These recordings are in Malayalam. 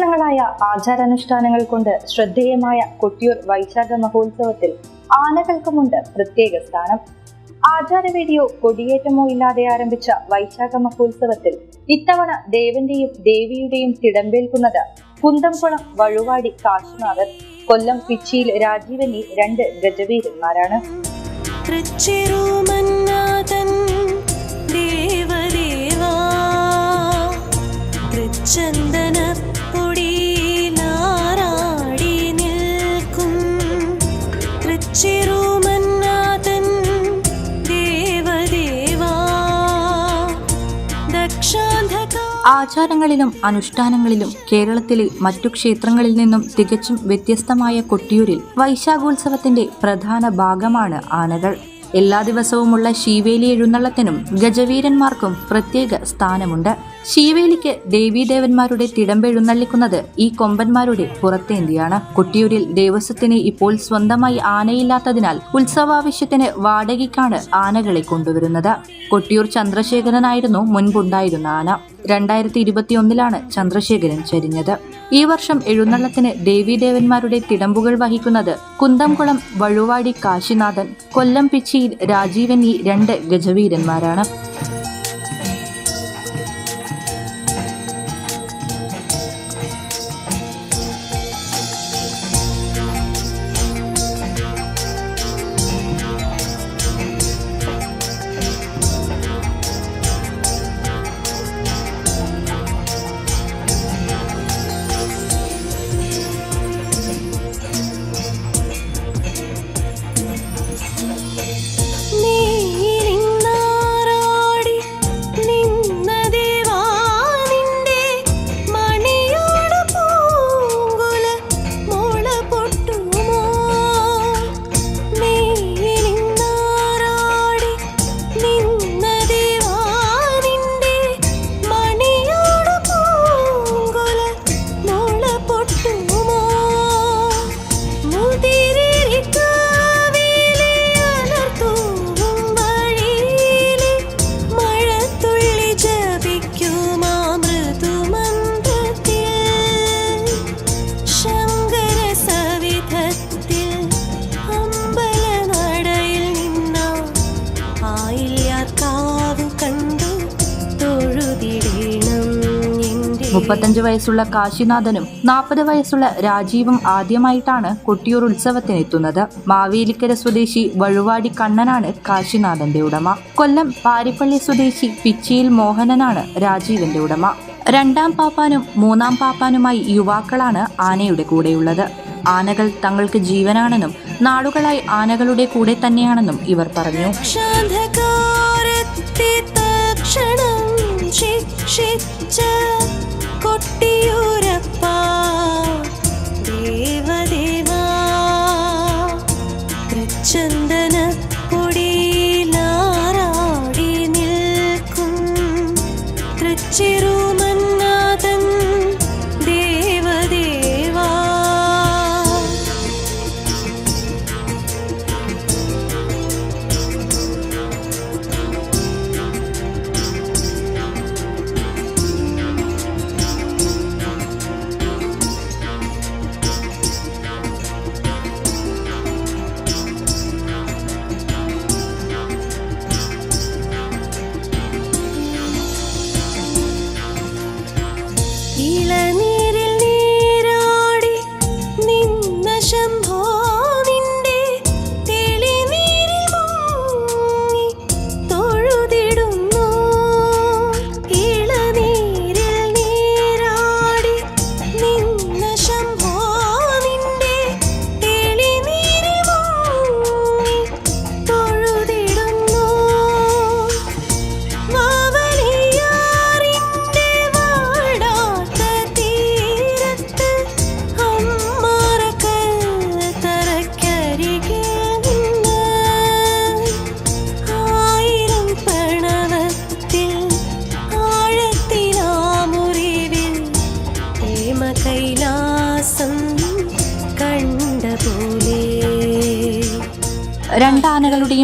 വ്യത്യസ്തങ്ങളായ ആചാരാനുഷ്ഠാനങ്ങൾ കൊണ്ട് ശ്രദ്ധേയമായ കൊട്ടിയൂർ വൈശാഖ മഹോത്സവത്തിൽ ആനകൾക്കുമുണ്ട് പ്രത്യേക സ്ഥാനം. ആചാര വീഡിയോ കൊടിയേറ്റമോ ഇല്ലാതെ ആരംഭിച്ച വൈശാഖ മഹോത്സവത്തിൽ ഇത്തവണ ദേവന്റെയും ദേവിയുടെയും തിടമ്പേൽക്കുന്നത് കുന്തംകുളം വഴുവാടി കാശിനാഥൻ. കൊല്ലം പിച്ചിയിൽ രാജീവനി രണ്ട് ഗജവീരന്മാരാണ്. ദേവദേവാ ആചാരങ്ങളിലും അനുഷ്ഠാനങ്ങളിലും കേരളത്തിലെ മറ്റു ക്ഷേത്രങ്ങളിൽ നിന്നും തികച്ചും വ്യത്യസ്തമായ കൊട്ടിയൂരിൽ വൈശാഖോത്സവത്തിന്റെ പ്രധാന ഭാഗമാണ് ആനകൾ. എല്ലാ ദിവസവുമുള്ള ശീവേലി എഴുന്നള്ളത്തിനും ഗജവീരന്മാർക്കും പ്രത്യേക സ്ഥാനമുണ്ട്. ശീവേലിക്ക് ദേവീദേവന്മാരുടെ തിടമ്പെഴുന്നള്ളിക്കുന്നത് ഈ കൊമ്പന്മാരുടെ പുറത്തേന്തിയാണ്. കൊട്ടിയൂരിൽ ദേവസ്വത്തിന് ഇപ്പോൾ സ്വന്തമായി ആനയില്ലാത്തതിനാൽ ഉത്സവാവശ്യത്തിന് വാടകയ്ക്കാണ് ആനകളെ കൊണ്ടുവരുന്നത്. കൊട്ടിയൂർ ചന്ദ്രശേഖരനായിരുന്നു മുൻപുണ്ടായിരുന്ന ആന. രണ്ടായിരത്തി ഇരുപത്തിയൊന്നിലാണ് ചന്ദ്രശേഖരൻ ചരിഞ്ഞത്. ഈ വർഷം എഴുന്നള്ളത്തിന് ദേവീദേവന്മാരുടെ തിടമ്പുകൾ വഹിക്കുന്നത് കുന്തംകുളം വഴുവാടി കാശിനാഥൻ. കൊല്ലം പിച്ചിയിൽ രാജീവൻ ഈ രണ്ട് ഗജവീരന്മാരാണ്. മുപ്പത്തഞ്ച് വയസ്സുള്ള കാശിനാഥനും നാൽപ്പത് വയസ്സുള്ള രാജീവും ആദ്യമായിട്ടാണ് കൊട്ടിയൂർ ഉത്സവത്തിനെത്തുന്നത്. മാവേലിക്കര സ്വദേശി വഴുവാടി കണ്ണനാണ് കാശിനാഥന്റെ ഉടമ. കൊല്ലം പാരിപ്പള്ളി സ്വദേശി പിച്ചിയിൽ മോഹനനാണ് രാജീവന്റെ ഉടമ. രണ്ടാം പാപ്പാനും മൂന്നാം പാപ്പാനുമായി യുവാക്കളാണ് ആനയുടെ കൂടെയുള്ളത്. ആനകൾ തങ്ങൾക്ക് ജീവനാണെന്നും നാടുകളായി ആനകളുടെ കൂടെ തന്നെയാണെന്നും ഇവർ പറഞ്ഞു. ശിക്ഷിച്ച കൊട്ടിയൂരപ്പ ദേവദേവാ നിൽക്കും. തൃച്ചിറുമന്നാഥൻ 你来。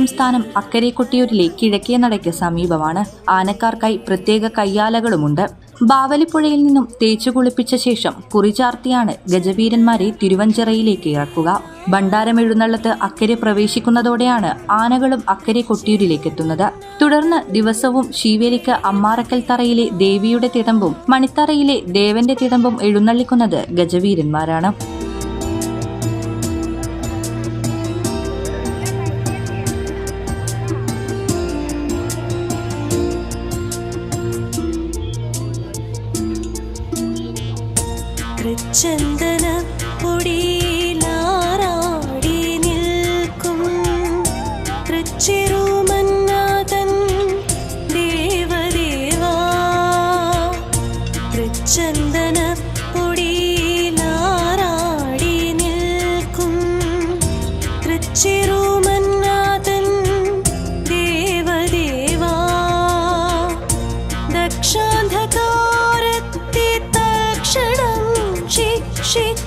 രണ്ടാനകളുടെയും സ്ഥാനം അക്കരെ കൊട്ടിയൂരിലെ കിഴക്കേ നടയ്ക്ക് സമീപമാണ്. ആനക്കാർക്കായി പ്രത്യേക കയ്യാലകളുമുണ്ട്. ബാവലിപ്പുഴയിൽ നിന്നും തേച്ചു കുളിപ്പിച്ച ശേഷം കുറിചാർത്തിയാണ് ഗജവീരന്മാരെ തിരുവഞ്ചിറയിലേക്ക് ഇറക്കുക. ഭണ്ഡാരം എഴുന്നള്ളത്ത് അക്കരെ പ്രവേശിക്കുന്നതോടെയാണ് ആനകളും അക്കരെ കൊട്ടിയൂരിലേക്ക് എത്തുന്നത്. തുടർന്ന് ദിവസവും ശീവേലിക്ക് അമ്മാറക്കൽ തറയിലെ ദേവിയുടെ തിടമ്പും മണിത്തറയിലെ ദേവന്റെ തിടമ്പും എഴുന്നള്ളിക്കുന്നത് ഗജവീരന്മാരാണ്. തൃച്ചന്ദന പൊടിയിലാറാടി ശിക്ഷിച്ച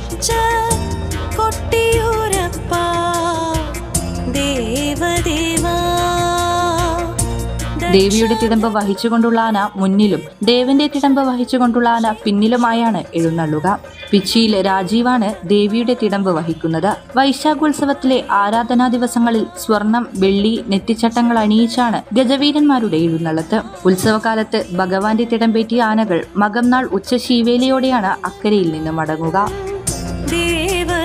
ദേവിയുടെ തിടമ്പ് വഹിച്ചുകൊണ്ടുള്ള ആന മുന്നിലും ദേവന്റെ തിടമ്പ് വഹിച്ചുകൊണ്ടുള്ള ആന പിന്നിലുമായാണ് എഴുന്നള്ളുക. പിച്ചിയിൽ രാജീവാണ് ദേവിയുടെ തിടമ്പ് വഹിക്കുന്നത്. വൈശാഖോത്സവത്തിലെ ആരാധനാ ദിവസങ്ങളിൽ സ്വർണം വെള്ളി നെറ്റിച്ചട്ടങ്ങൾ അണിയിച്ചാണ് ഗജവീരന്മാരുടെ എഴുന്നള്ളത്ത്. ഉത്സവകാലത്ത് ഭഗവാന്റെ തിടമ്പേറ്റിയ ആനകൾ മകംനാൾ ഉച്ച ശീവേലിയോടെയാണ് അക്കരയിൽ നിന്ന് മടങ്ങുക. ദേവദേവാ